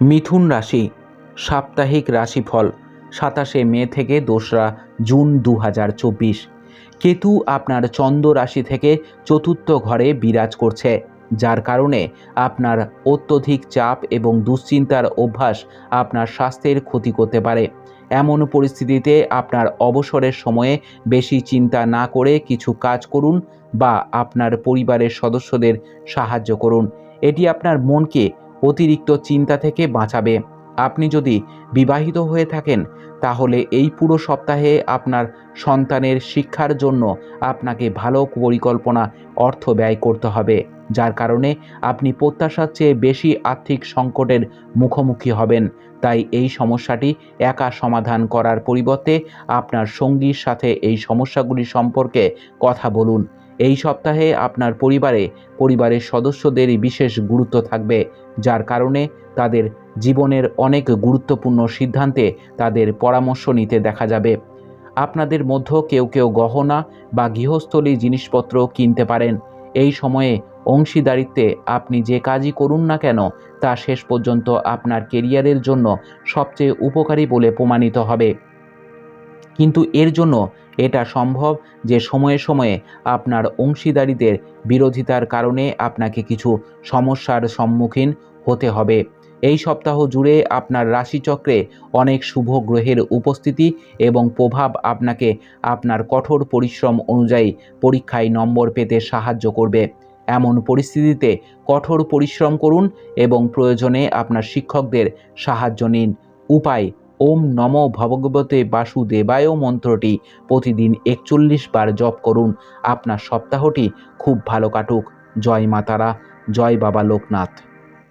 মিথুন রাশি, সাপ্তাহিক রাশিফল, সাতাশে মে থেকে দোসরা জুন দু হাজার চব্বিশ। কেতু আপনার চন্দ্র রাশি থেকে চতুর্থ ঘরে বিরাজ করছে, যার কারণে আপনার অত্যধিক চাপ এবং দুশ্চিন্তার অভ্যাস আপনার স্বাস্থ্যের ক্ষতি করতে পারে। এমন পরিস্থিতিতে আপনার অবসরের সময়ে বেশি চিন্তা না করে কিছু কাজ করুন বা আপনার পরিবারের সদস্যদের সাহায্য করুন। এটি আপনার মনকে অতিরিক্ত চিন্তা থেকে বাঁচাবে। আপনি যদি বিবাহিত হয়ে থাকেন, তাহলে এই পুরো সপ্তাহে আপনার সন্তানের শিক্ষার জন্য আপনাকে ভালো পরিকল্পনা, অর্থ ব্যয় করতে হবে, যার কারণে আপনি প্রত্যাশার চেয়ে বেশি আর্থিক সংকটের মুখোমুখি হবেন। তাই এই সমস্যাটি একা সমাধান করার পরিবর্তে আপনার সঙ্গীর সাথে এই সমস্যাগুলি সম্পর্কে কথা বলুন। এই সপ্তাহে আপনার পরিবারে, পরিবারের সদস্যদের বিশেষ গুরুত্ব থাকবে, যার কারণে তাদের জীবনের অনেক গুরুত্বপূর্ণ সিদ্ধান্তে তাদের পরামর্শ নিতে দেখা যাবে। আপনাদের মধ্য কেউ কেউ গহনা বা গৃহস্থলী জিনিসপত্র কিনতে পারেন। এই সময়ে অংশীদারিত্বে আপনি যে কাজই করুন না কেন, তা শেষ পর্যন্ত আপনার কেরিয়ারের জন্য সবচেয়ে উপকারী বলে প্রমাণিত হবে। কিন্তু এর জন্য এটা সম্ভব যে সময়ে সময়ে আপনার অংশীদারিদের বিরোধিতার কারণে আপনাকে কিছু সমস্যার সম্মুখীন হতে হবে। এই সপ্তাহ জুড়ে আপনার রাশিচক্রে অনেক শুভ গ্রহের উপস্থিতি এবং প্রভাব আপনাকে আপনার কঠোর পরিশ্রম অনুযায়ী পরীক্ষায় নম্বর পেতে সাহায্য করবে। এমন পরিস্থিতিতে কঠোর পরিশ্রম করুন এবং প্রয়োজনে আপনার শিক্ষকদের সাহায্য নিন। উপায় ওম নম ভগবতে বাসুদেবায় মন্ত্রটি। প্রতিদিন একচল্লিশ বার জপ করুন। আপনার সপ্তাহটি খুব ভালো কাটুক। জয় মাতারা, জয় বাবা লোকনাথ।